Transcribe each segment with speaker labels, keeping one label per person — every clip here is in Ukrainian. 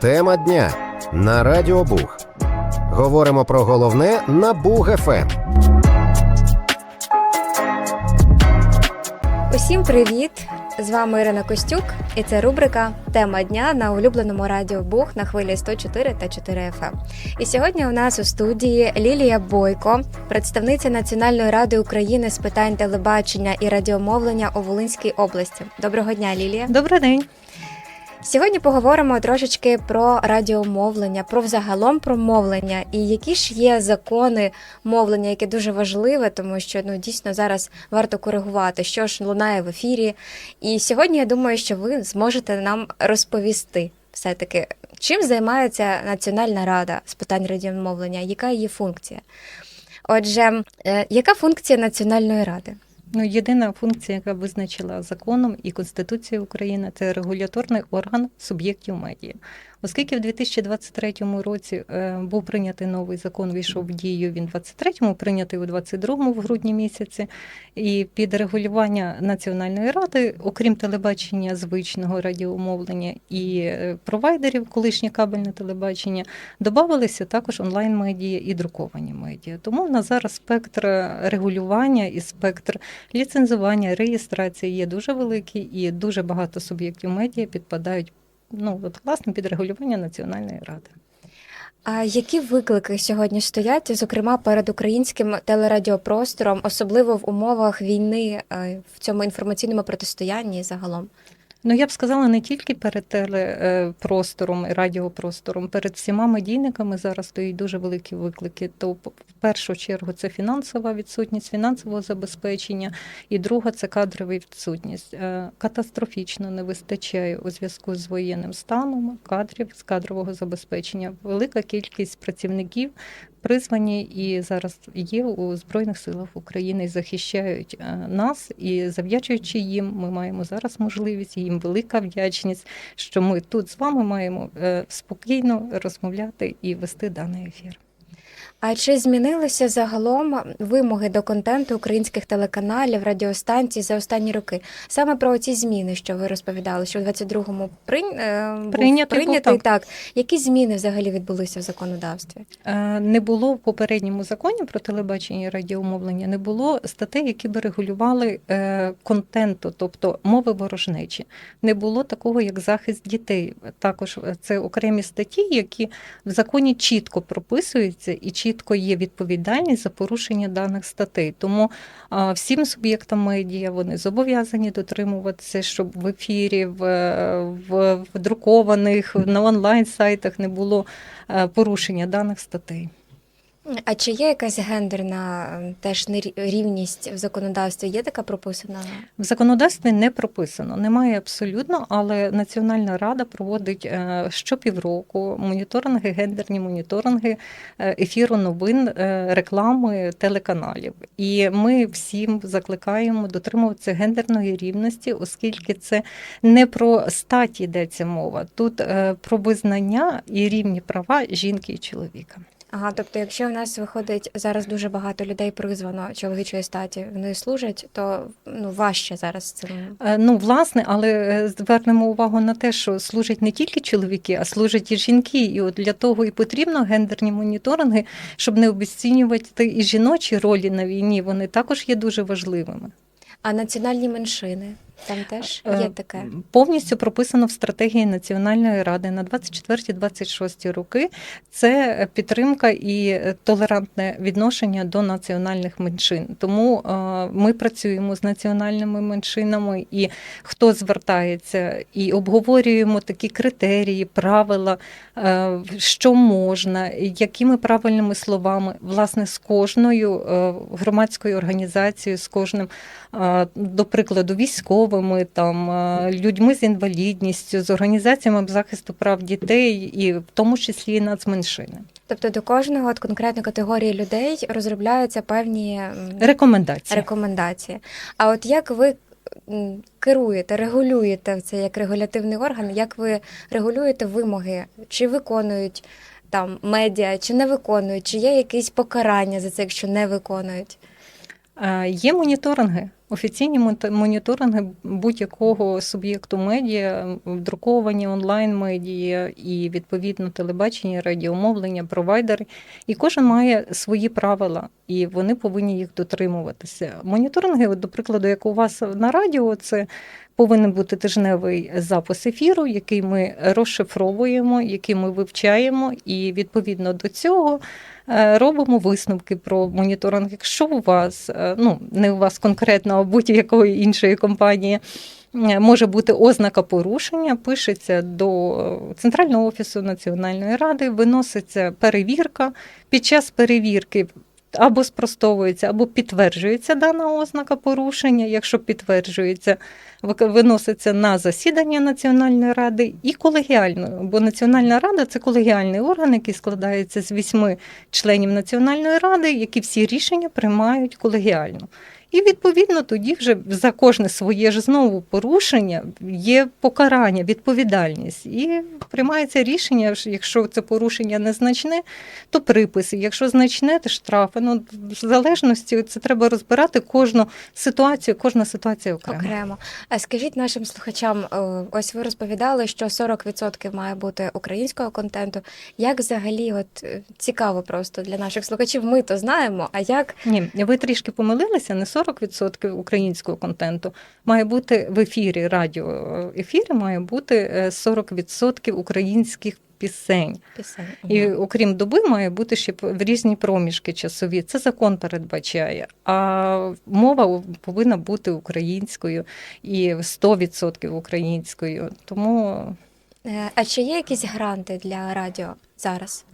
Speaker 1: Тема дня на Радіо Буг. Говоримо про головне на Буг Ем. ФМ.
Speaker 2: Усім привіт! З вами Ірина Костюк, і це рубрика Тема дня на улюбленому радіо Бух на хвилі 104 та 4 FM. І сьогодні у нас у студії Лілія Бойко, представниця Національної ради України з питань телебачення і радіомовлення у Волинській області. Доброго дня, Лілія.
Speaker 3: Добрий день.
Speaker 2: Сьогодні поговоримо трошечки про радіомовлення, про взагалом про мовлення і які ж є закони мовлення, яке дуже важливе, тому що ну дійсно зараз варто коригувати, що ж лунає в ефірі. І сьогодні я думаю, що ви зможете нам розповісти все-таки, чим займається Національна рада з питань радіомовлення, яка її функція. Отже, е, яка функція Національної ради?
Speaker 3: Ну, єдина функція, яка визначила законом і Конституцією України, це регуляторний орган суб'єктів медіа. Оскільки в 2023 році е, був прийнятий новий закон, війшов в дію він в 23-му, прийнятий у 22-му в грудні місяці. І під регулювання Національної ради, окрім телебачення звичного радіомовлення і е, провайдерів, колишнє кабельне телебачення, додавалися також онлайн-медіа і друковані медіа. Тому в нас зараз спектр регулювання і спектр ліцензування, реєстрації є дуже великий, і дуже багато суб'єктів медіа підпадають ну от власне під регулювання Національної ради.
Speaker 2: А які виклики сьогодні стоять, зокрема перед українським телерадіопростором, особливо в умовах війни е, в цьому інформаційному протистоянні загалом?
Speaker 3: Ну я б сказала не тільки перед телепростором і радіопростором, перед всіма медійниками зараз стоїть дуже великі виклики. То в першу чергу це фінансова відсутність, фінансового забезпечення, і друга це кадрова відсутність. Е, Катастрофічно не вистачає у зв'язку з воєнним станом кадрів з кадрового забезпечення. Велика кількість працівників призвані і зараз є у збройних силах України захищають е, нас. І завдячуючи їм, ми маємо зараз можливість їм велика вдячність, що ми тут з вами маємо е, спокійно розмовляти і вести даний ефір.
Speaker 2: А чи змінилися загалом вимоги до контенту українських телеканалів, радіостанцій за останні роки? Саме про ці зміни, що ви розповідали, що в 22-му прийн... е, був
Speaker 3: Прийнятий був, так.
Speaker 2: так. Які зміни взагалі відбулися в законодавстві?
Speaker 3: Е, Не було в попередньому законі про телебачення і радіомовлення, не було статей, які би регулювали е, контенту, тобто мови ворожнечі. Не було такого, як захист дітей. Також е, це окремі статті, які в законі чітко прописуються і чітко є відповідальність за порушення даних статей. Тому всім суб'єктам медіа вони зобов'язані дотримуватися, щоб в ефірі, в, в, в друкованих на онлайн сайтах не було е, порушення даних статей.
Speaker 2: А чи є якась гендерна теж нерівність в законодавстві? Є така прописана?
Speaker 3: В законодавстві не прописано, немає абсолютно, але Національна рада проводить е, щопівроку моніторинги, гендерні моніторинги е, ефіру новин, е, реклами телеканалів. І ми всім закликаємо дотримуватися гендерної рівності, оскільки це не про статі йдеться мова. Тут про визнання і рівні права жінки і чоловіка.
Speaker 2: Ага, тобто, якщо в нас виходить зараз дуже багато людей призвано чоловічої статі, вони служать, то ну важче зараз з цим.
Speaker 3: Е, Ну, власне, але е, звернемо увагу на те, що служать не тільки чоловіки, а служать і жінки. І от для того і потрібно гендерні моніторинги, щоб не обесцінювати і жіночі ролі на війні. Вони також є дуже важливими.
Speaker 2: А національні меншини там теж
Speaker 3: Е,
Speaker 2: є таке.
Speaker 3: Повністю прописано в стратегії Національної ради на 24-26 роки. Це підтримка і толерантне відношення до національних меншин. Тому е, ми працюємо з національними меншинами, і хто звертається, і обговорюємо такі критерії, правила, е, що можна, якими правильними словами, власне, з кожною громадською організацією, з кожним, до прикладу, військовими, там е, людьми з інвалідністю, з організаціями захисту прав дітей, і в тому числі і нацменшини.
Speaker 2: Тобто до кожного от конкретної категорії людей розробляються певні
Speaker 3: Рекомендації.
Speaker 2: рекомендації. А от як ви керуєте, регулюєте це як регулятивний орган, як ви регулюєте вимоги, чи виконують там медіа, чи не виконують, чи є якісь покарання за це, якщо не виконують?
Speaker 3: Е, Є моніторинги. Офіційні мон- моніторинги будь-якого суб'єкту медіа, друковані онлайн медіа і відповідно телебачення, радіомовлення, провайдери. І кожен має свої правила, і вони повинні їх дотримуватися. Моніторинги, до прикладу, як у вас на радіо, це повинен бути тижневий запис ефіру, який ми розшифровуємо, який ми вивчаємо, і відповідно до цього е, робимо висновки про моніторинг. Якщо у вас, е, ну не у вас конкретно, а будь-якої іншої компанії. е, Може бути ознака порушення, пишеться до Центрального офісу Національної ради, виноситься перевірка. Під час перевірки або спростовується, або підтверджується дана ознака порушення. Якщо підтверджується, виноситься на засідання Національної ради і колегіальною, бо Національна рада це колегіальний орган, який складається з вісьми членів Національної ради, які всі рішення приймають колегіально. І відповідно тоді вже за кожне своє ж знову порушення є покарання, відповідальність. І приймається рішення, якщо це порушення незначне, то приписи. Якщо значне, то штрафи. Ну, в залежності це треба розбирати кожну ситуацію, кожна ситуація окремо.
Speaker 2: Окремо. А скажіть нашим слухачам, е, ось ви розповідали, що 40% має бути українського контенту. Як взагалі, от е, цікаво просто для наших слухачів, ми то знаємо. А як
Speaker 3: Ні, ви трішки помилилися, не 40% українського контенту. Має бути в ефірі, радіо ефірі має бути е, 40% українських пісень.
Speaker 2: пісень?
Speaker 3: І окрім доби, має бути ще в різні проміжки часові. Це закон передбачає. А мова повинна бути українською і 100% українською. Тому
Speaker 2: Е, А чи є якісь гранти для радіо зараз?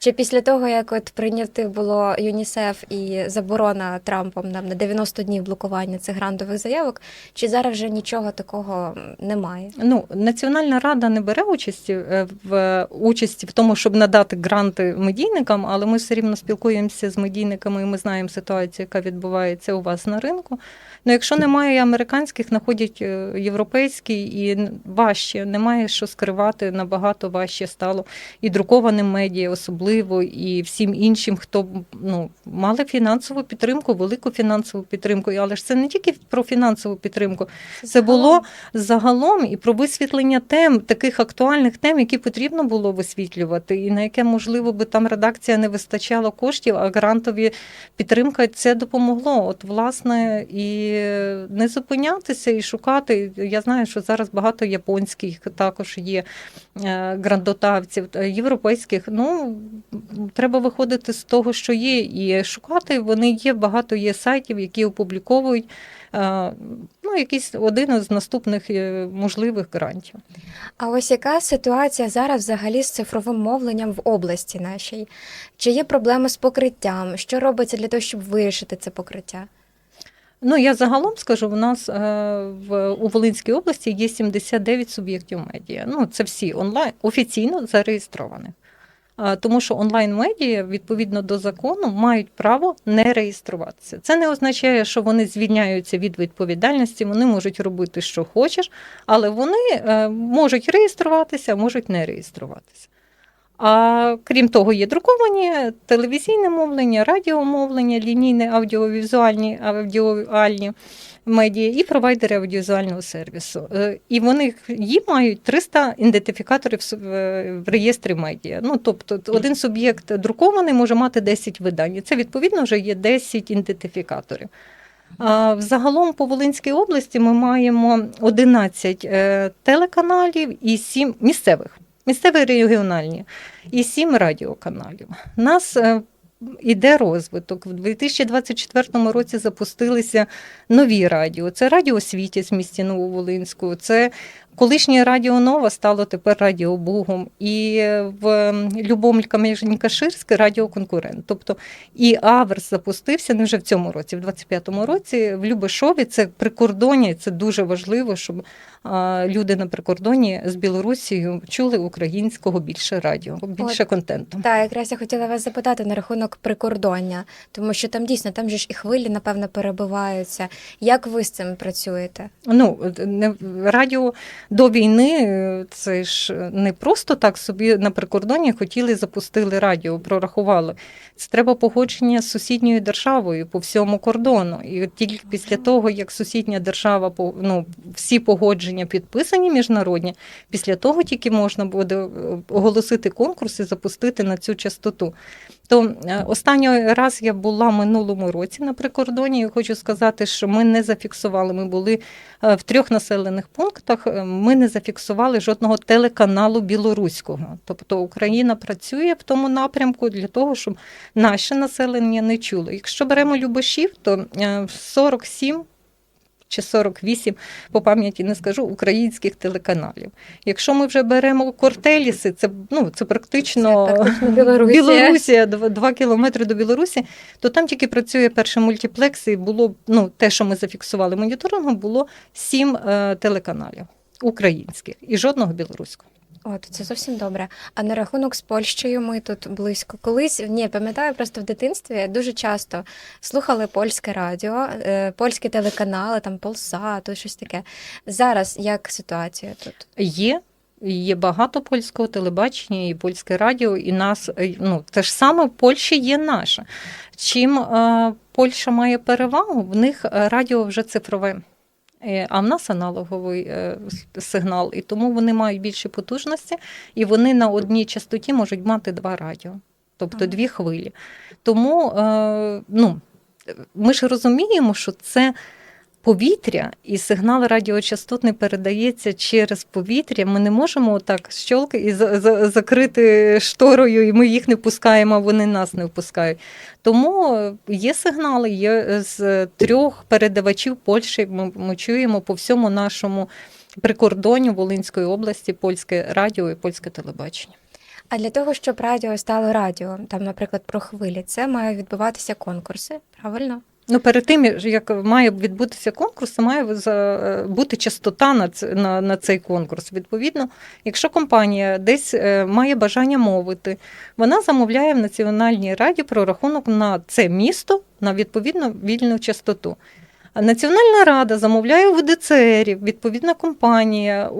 Speaker 2: Чи після того, як от прийняти було ЮНІСЕФ і заборона Трампом нам на 90 днів блокування цих грантових заявок, чи зараз вже нічого такого немає?
Speaker 3: Ну, Національна рада не бере участі е, в участі в тому, щоб надати гранти медійникам, але ми все рівно спілкуємося з медійниками, і ми знаємо ситуацію, яка відбувається у вас на ринку. Ну, якщо немає американських, знаходять е, європейські і важче, немає що скривати, набагато важче стало і друкованим медіа, особливо, і всім іншим, хто ну, мали фінансову підтримку, велику фінансову підтримку. Але ж це не тільки про фінансову підтримку, це було загалом і про висвітлення тем, таких актуальних тем, які потрібно було висвітлювати, і на яке, можливо, би там редакція не вистачало коштів, а грантові підтримка це допомогло. От, власне, і не зупинятися і шукати. Я знаю, що зараз багато японських також є е, грантодавців, е, європейських. Ну, треба виходити з того, що є, і шукати. Вони є, багато є сайтів, які опубліковують е, ну, якийсь один із наступних е, можливих грантів.
Speaker 2: А ось яка ситуація зараз взагалі з цифровим мовленням в області нашій? Чи є проблеми з покриттям? Що робиться для того, щоб вирішити це покриття?
Speaker 3: Ну, я загалом скажу, у нас е, в у Волинській області є 79 суб'єктів медіа. Ну, це всі онлайн офіційно зареєстрованих. Тому що онлайн-медіа, відповідно до закону, мають право не реєструватися. Це не означає, що вони звільняються від відповідальності, вони можуть робити, що хочеш, але вони е, можуть реєструватися, можуть не реєструватися. А крім того, є друковані телевізійне мовлення, радіомовлення, лінійне аудіовізуальні аудіальні медіа і провайдери аудіовізуального сервісу. Е, І вони їм мають 300 ідентифікаторів в с- в реєстрі медіа. Ну тобто один суб'єкт друкований може мати 10 видань. Це відповідно вже є 10 ідентифікаторів. Взагалом по Волинській області ми маємо 11 е, телеканалів і 7 місцевих, місцеві регіональні, і 7 радіоканалів. Нас е, іде розвиток. В 2024 році запустилися нові радіо. Це Радіо світі в місті Нововолинську, це колишнє Радіо Нова стало тепер Радіо Бугом. І в Любомль Кам'яжнікаширське Радіо Конкурент. Тобто і Аверс запустився не вже в цьому році, в 25-му році. В Любешові це прикордоння, і це дуже важливо, щоб люди на прикордоні з Білорусією чули українського більше радіо, більше контенту.
Speaker 2: Так, якраз я хотіла вас запитати на рахунок прикордоння, тому що там дійсно там же ж і хвилі, напевно, перебиваються. Як ви з цим працюєте?
Speaker 3: Ну, не, радіо до війни е, це ж не просто так собі на прикордоні хотіли запустили радіо, прорахували. Це треба погодження з сусідньою державою по всьому кордону. І от тільки після того, як сусідня держава ну, всі погодження підписані міжнародні, після того тільки можна буде е, оголосити конкурс і запустити на цю частоту. То е, останній раз я була минулому році на прикордоні. і хочу сказати, що ми не зафіксували. Ми були е, в трьох населених пунктах. е, Ми не зафіксували жодного телеканалу білоруського. Тобто Україна працює в тому напрямку для того, щоб наше населення не чуло. Якщо беремо Любашів, то е, 47 чи 48, по пам'яті не скажу, українських телеканалів. Якщо ми вже беремо Кортеліси, це, ну, це практично.
Speaker 2: Це практично Білорусія.
Speaker 3: Білорусія, кілометри до Білорусі, то там тільки працює перший мультиплекс, і було ну, те, що ми зафіксували моніторингом, було сім е, телеканалів українських і жодного білоруського.
Speaker 2: От це зовсім добре. А на рахунок з Польщею ми тут близько. Колись ні, пам'ятаю, просто в дитинстві дуже часто слухали польське радіо, е, польські телеканали, там Полса, то щось таке. Зараз як ситуація тут?
Speaker 3: Є. Є багато польського телебачення і польське радіо, і нас е, ну те ж саме в Польщі є наше. Чим е, Польща має перевагу, в них е, радіо вже цифрове. Е, А в нас аналоговий е, сигнал, і тому вони мають більші потужності, і вони на одній частоті можуть мати два радіо, тобто дві хвилі. Тому е, ну, ми ж розуміємо, що це повітря, і сигнал радіочастотний передається через повітря. Ми не можемо так щолки і за- за- закрити шторою, і ми їх не пускаємо, а вони нас не впускають. Тому е, є сигнали, є з трьох передавачів Польщі. Ми, ми чуємо по всьому нашому прикордонню Волинської області польське радіо і польське телебачення.
Speaker 2: А для того, щоб радіо стало радіо, там, наприклад, про хвилі, це має відбуватися конкурси, правильно?
Speaker 3: Ну, перед тим, як має відбутися конкурс, має бути частота на, на, на цей конкурс. Відповідно, якщо компанія десь е, має бажання мовити, вона замовляє в Національній раді прорахунок на це місто на відповідно вільну частоту. А Національна рада замовляє в ДЦРів, відповідна компанія,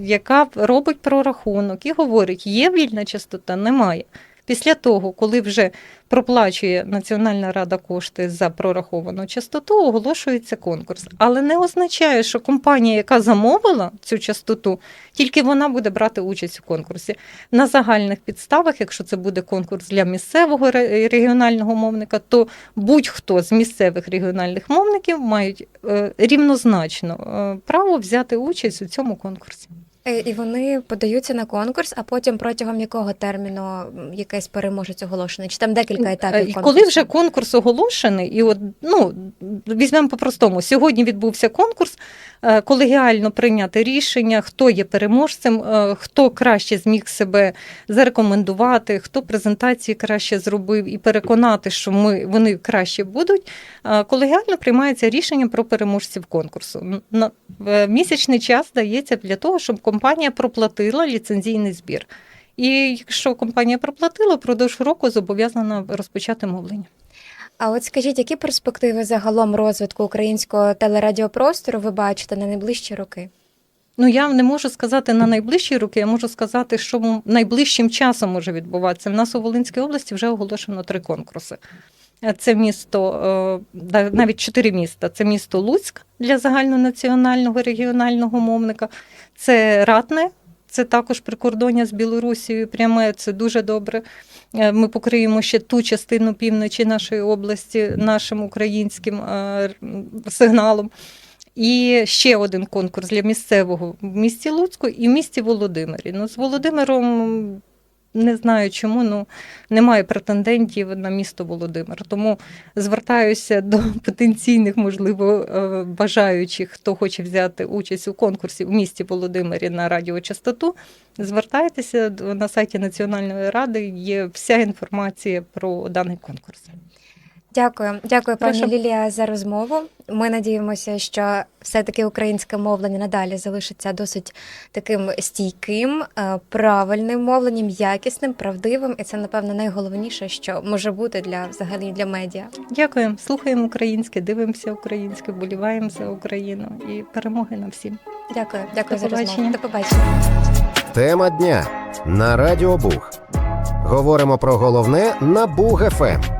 Speaker 3: яка робить прорахунок і говорить, є вільна частота, немає. Після того, коли вже проплачує Національна рада кошти за прораховану частоту, оголошується конкурс. Але не означає, що компанія, яка замовила цю частоту, тільки вона буде брати участь у конкурсі. На загальних підставах, якщо це буде конкурс для місцевого регіонального мовника, то будь-хто з місцевих регіональних мовників мають е, рівнозначно е, право взяти участь у цьому конкурсі.
Speaker 2: Е, І вони подаються на конкурс, а потім протягом якого терміну якесь якийсь переможець оголошений? Чи там декілька
Speaker 3: Е,
Speaker 2: етапів? Конкурсу?
Speaker 3: коли вже конкурс оголошений, і от ну візьмемо по-простому. Сьогодні відбувся конкурс, колегіально прийняти рішення, хто є переможцем, е, хто краще зміг себе зарекомендувати, хто презентації краще зробив і переконати, що ми вони краще будуть. Е, Колегіально приймається рішення про переможців конкурсу. Е, місячний час дається для того, щоб компанія проплатила ліцензійний збір. І якщо компанія проплатила, впродовж року зобов'язана розпочати мовлення.
Speaker 2: А от скажіть, які перспективи загалом розвитку українського телерадіопростору ви бачите на найближчі роки?
Speaker 3: Ну я не можу сказати на найближчі роки, я можу сказати, що найближчим часом може відбуватися. В нас у Волинській області вже оголошено три конкурси. Це місто, е, навіть чотири міста. Це місто Луцьк для загальнонаціонального регіонального мовника, це Ратне, це також прикордоння з Білорусією. Пряме це дуже добре. Е, Ми покриємо ще ту частину півночі нашої області нашим українським е, сигналом. І ще один конкурс для місцевого в місті Луцьку і в місті Володимирі. Ну, з Володимиром не знаю чому, ну немає претендентів на місто Володимир. Тому звертаюся до потенційних, можливо, е, бажаючих, хто хоче взяти участь у конкурсі в місті Володимирі на радіочастоту. Звертайтеся на сайті Національної ради. Є вся інформація про даний конкурс.
Speaker 2: Дякую, дякую, пані
Speaker 3: Прошу.
Speaker 2: Лілія, за розмову. Ми надіємося, що все-таки українське мовлення надалі залишиться досить таким стійким, е, правильним мовленням, якісним, правдивим, і це напевно найголовніше, що може бути для взагалі для медіа.
Speaker 3: Дякуємо, слухаємо українське, дивимося українське, вболіваємо за Україну і перемоги нам всім.
Speaker 2: Дякую, дякую
Speaker 3: До
Speaker 2: за розмову. До побачення.
Speaker 1: Тема дня на Радіо Буг. Говоримо про головне на Буг ФМ.